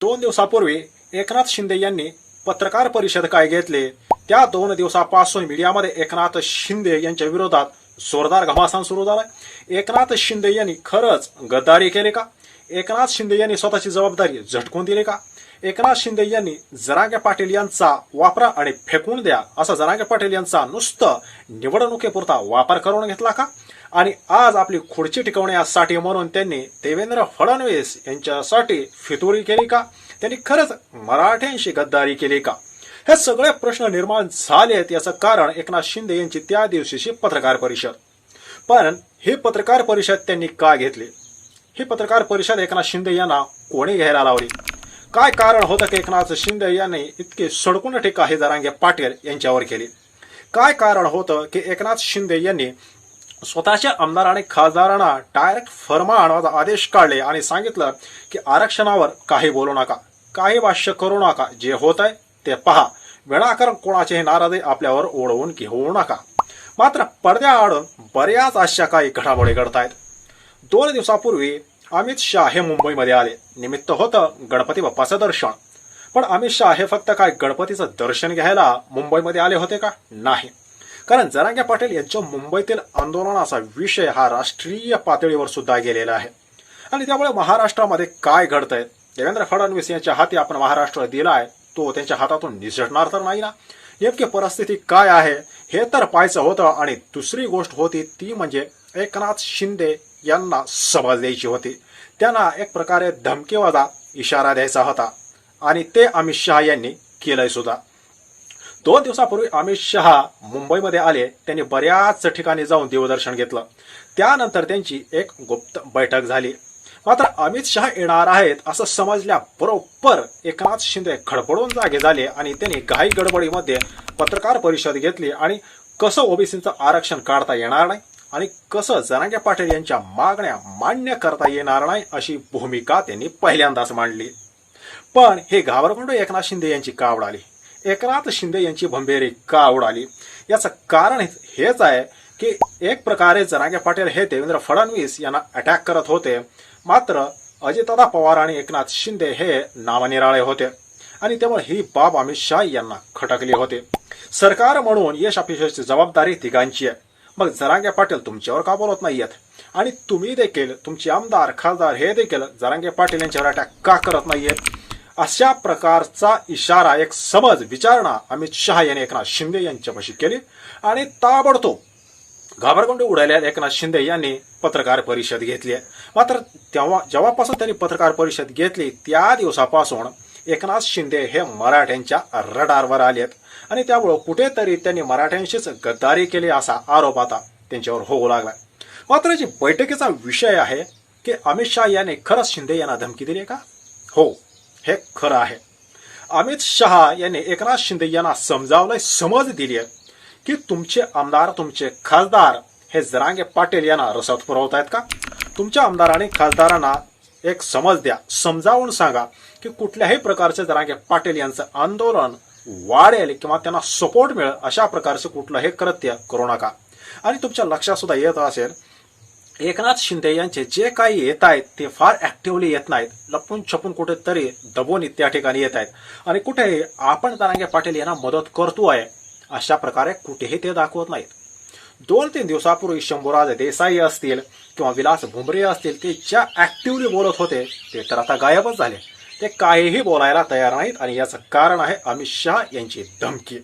दोन दिवसापूर्वी एकनाथ शिंदे यांनी पत्रकार परिषद काय घेतले त्या दोन दिवसापासून मीडियामध्ये एकनाथ शिंदे यांच्या विरोधात जोरदार घमासान सुरू झालाय एकनाथ शिंदे यांनी खरंच गद्दारी केली का? एकनाथ शिंदे यांनी स्वतःची जबाबदारी झटकून दिली का? एकनाथ शिंदे यांनी जरांगे पाटील यांचा वापरा आणि फेकून द्या असा जरांगे पाटील यांचा नुसतं निवडणुकीपुरता वापर करून घेतला का? आणि आज आपली खुर्ची टिकवण्यासाठी म्हणून त्यांनी देवेंद्र फडणवीस यांच्यासाठी फितुरी केली का? त्यांनी खरंच मराठ्यांशी गद्दारी केली का? हे सगळे प्रश्न निर्माण झालेत याचं कारण एकनाथ शिंदे यांची त्या दिवशीची पत्रकार परिषद. पण ही पत्रकार परिषद त्यांनी का घेतली? ही पत्रकार परिषद एकनाथ शिंदे यांना कोणी घ्यायला लावली? काय कारण होतं की एकनाथ शिंदे यांनी इतके सडकून टीका हे जरांगे पाटील यांच्यावर केली? काय कारण होतं की एकनाथ शिंदे यांनी स्वतःच्या आमदार आणि खासदारांना डायरेक्ट फरमान आदेश काढले आणि सांगितलं की आरक्षणावर काही बोलू नका काही भाष्य करू नका जे होत आहे ते पहा. विनाकारण कोणाचेही नाराजे आपल्यावर ओढवून घेऊ नका. मात्र पडद्याआडून बऱ्याच अशा काही घडामोडी घडत आहेत दोन दिवसापूर्वी अमित शाह हे मुंबईमध्ये आले. निमित्त होतं गणपती बाप्पाचं दर्शन. पण अमित शाह हे फक्त काय गणपतीचं दर्शन घ्यायला मुंबईमध्ये आले होते का? नाही. कारण जरांगे पाटील यांच्या मुंबईतील आंदोलनाचा विषय हा राष्ट्रीय पातळीवर सुद्धा गेलेला आहे. आणि त्यामुळे महाराष्ट्रामध्ये काय घडतंय? देवेंद्र फडणवीस यांच्या हाती आपण महाराष्ट्र आहे तो त्यांच्या हातातून निसटणार तर नाही ना? नेमकी परिस्थिती काय आहे? हे तर पाहायचं होतं आणि दुसरी गोष्ट होती ती म्हणजे एकनाथ शिंदे यांना समज द्यायची होती. त्यांना एक प्रकारे धमकीवादा इशारा द्यायचा होता. आणि ते अमित शहा यांनी केलंय सुद्धा. दोन दिवसापूर्वी अमित शहा मुंबईमध्ये आले. त्यांनी बऱ्याच ठिकाणी जाऊन देवदर्शन घेतलं. त्यानंतर त्यांची एक गुप्त बैठक झाली. मात्र अमित शहा येणार आहेत असं समजल्या बरोबर एकनाथ शिंदे खडबडून जागे झाले आणि त्यांनी घाई गडबडीमध्ये पत्रकार परिषद घेतली आणि कसं ओबीसीचं आरक्षण काढता येणार नाही आणि कसं जनांगे पाटील यांच्या मागण्या मान्य करता येणार नाही अशी भूमिका त्यांनी पहिल्यांदाच मांडली. पण हे घाबरगुंड एकनाथ शिंदे यांची कावड आली. एकनाथ शिंदे यांची भंभेरी का उडाली? याचं कारण हेच आहे की एक प्रकारे जनागे पाटील हे देवेंद्र फडणवीस यांना अटॅक करत होते. मात्र अजितदादा पवार आणि एकनाथ शिंदे हे नामनिराळे होते. आणि त्यामुळे ही बाब अमित शाह यांना खटकली होते. सरकार म्हणून यश अपयशाची जबाबदारी तिघांची आहे. मग जरांगे पाटील तुमच्यावर का बोलत नाहीयेत? आणि तुम्ही देखील तुमचे आमदार खासदार हे देखील जरांगे पाटील यांच्यावर अटॅक का करत नाहीयेत? अशा प्रकारचा इशारा एक समज विचारणा अमित शहा यांनी एकनाथ शिंदे यांच्यापाशी केली आणि ताबडतोब घाबरगुंड उडाल्या एकनाथ शिंदे यांनी पत्रकार परिषद घेतली आहे. मात्र तेव्हा जेव्हापासून त्यांनी पत्रकार परिषद घेतली त्या दिवसापासून एकनाथ शिंदे हे मराठ्यांच्या रडारवर आले आहेत आणि त्यामुळं कुठेतरी त्यांनी मराठ्यांशीच गद्दारी केली असा आरोप आता त्यांच्यावर होऊ लागला मात्र जी बैठकीचा विषय आहे की अमित शहा यांनी खरंच शिंदे यांना धमकी दिली का? हो. हे खरं आहे. अमित शहा यांनी एकनाथ शिंदे यांना समजावलंय समज दिली आहे की तुमचे आमदार तुमचे खासदार हे जरांगे पाटील यांना रसद पुरवत आहेत का? तुमच्या आमदार आणि खासदारांना एक समज द्या समजावून सांगा की कुठल्याही प्रकारचे जरांगे पाटील यांचं आंदोलन वाढेल किंवा त्यांना सपोर्ट मिळेल अशा प्रकारचं कुठलंही कृत्य करू नका. आणि तुमच्या लक्षात सुद्धा येत असेल एकनाथ शिंदे यांचे जे काही येत आहेत ते फार ऍक्टिव्हली येत नाहीत. लपून छपून कुठेतरी दबून त्या ठिकाणी येत आहेत. आणि कुठेही आपण जरांगे पाटील यांना मदत करतो आहे अशा प्रकारे कुठेही ते दाखवत नाहीत. दोन तीन दिवसापूर्वी शंभूराज देसाई असतील किंवा विलास भुमरे असतील ते ज्या ऍक्टिव्हली बोलत होते ते तर आता गायबच झाले. ते काहीही बोलायला तयार नाहीत आणि याचं कारण आहे अमित शहा यांची धमकी.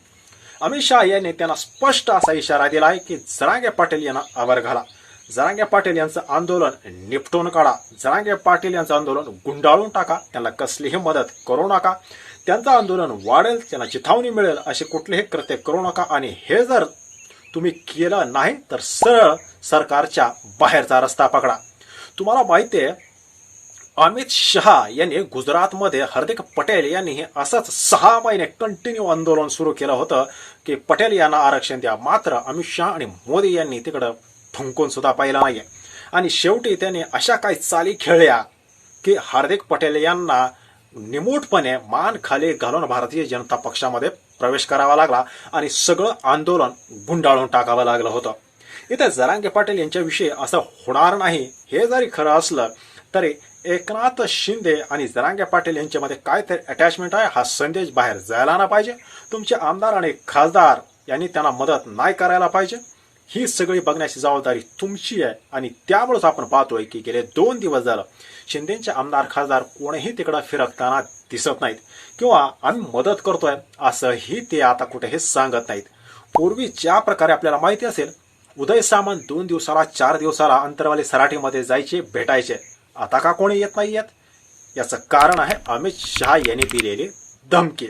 अमित शहा यांनी त्यांना स्पष्ट असा इशारा दिला आहे की जरांगे पाटील यांना आवर घाला. जरांगे पाटील यांचं आंदोलन निपटून काढा. जरांगे पाटील यांचं आंदोलन गुंडाळून टाका. त्यांना कसलीही मदत करू नका. त्यांचं आंदोलन वाढेल त्यांना चिथावणी मिळेल असे कुठलेही कृत्य करू नका. आणि हे जर तुम्ही केलं नाही तर सरळ सरकारच्या बाहेरचा रस्ता पकडा. तुम्हाला माहिती आहे अमित शहा यांनी गुजरातमध्ये हार्दिक पटेल यांनी हे असंच सहा महिने कंटिन्यू आंदोलन सुरू केलं होतं की पटेल यांना आरक्षण द्या. मात्र अमित शहा आणि मोदी यांनी तिकडं थुंकून सुद्धा पाहिलं नाहीये. आणि शेवटी त्याने अशा काही चाली खेळल्या की हार्दिक पटेल यांना निमूटपणे मान खाली घालून भारतीय जनता पक्षामध्ये प्रवेश करावा लागला आणि सगळं आंदोलन गुंडाळून टाकावं लागलं होतं. इथे जरांगे पाटील यांच्याविषयी असं होणार नाही हे जरी खरं असलं तरी एकनाथ शिंदे आणि जरांगे पाटील यांच्यामध्ये काय तरी अटॅचमेंट आहे हा संदेश बाहेर जायला ना पाहिजे. तुमचे आमदार आणि खासदार यांनी त्यांना मदत नाही करायला पाहिजे. ही सगळी बघण्याची जबाबदारी तुमची आहे. आणि त्यामुळेच आपण पाहतोय की गेले दोन दिवस झालं शिंदेचे आमदार खासदार कोणीही तिकडं फिरकताना दिसत नाहीत किंवा आम्ही मदत करतोय असंही ते आता कुठेही सांगत नाहीत. पूर्वी ज्या प्रकारे आपल्याला माहिती असेल उदय सामंत दोन दिवसाला चार दिवसाला अंतरवाली सराठीमध्ये जायचे भेटायचे. आता का कोणी येत नाही येत? याचं कारण आहे अमित शहा यांनी दिलेली धमकी.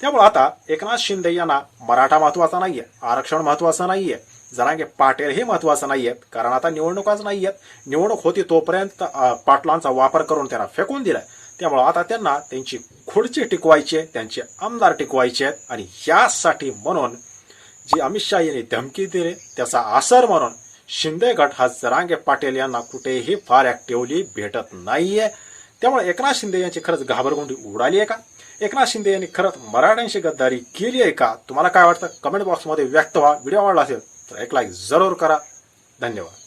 त्यामुळे आता एकनाथ शिंदे यांना मराठा महत्त्वाचा नाहीये आरक्षण महत्वाचं नाहीये. जरांगे पाटील हे महत्वाचं आहेत कारण आता निवडणुकाच नाही आहेत निवडणूक होती तोपर्यंत पाटलांचा वापर करून त्यांना फेकून दिलाय त्यामुळे आता त्यांना त्यांची खुर्ची टिकवायची आहे, त्यांचे आमदार टिकवायचे आहेत. आणि यासाठी म्हणून जी अमित शाह यांनी धमकी दिली त्याचा आसर म्हणून शिंदे गट हा जरांगे पाटील यांना कुठेही फार ऍक्टिव्हली भेटत नाहीये. त्यामुळे एकनाथ शिंदे यांची खरंच घाबरगुंडी उडाली आहे का? एकनाथ शिंदे यांनी खरंच मराठ्यांशी गद्दारी केली आहे का? तुम्हाला काय वाटतं? कमेंट बॉक्समध्ये व्यक्त व्हा. व्हिडिओ आवडला असेल तर एक लाईक जरूर करा. धन्यवाद.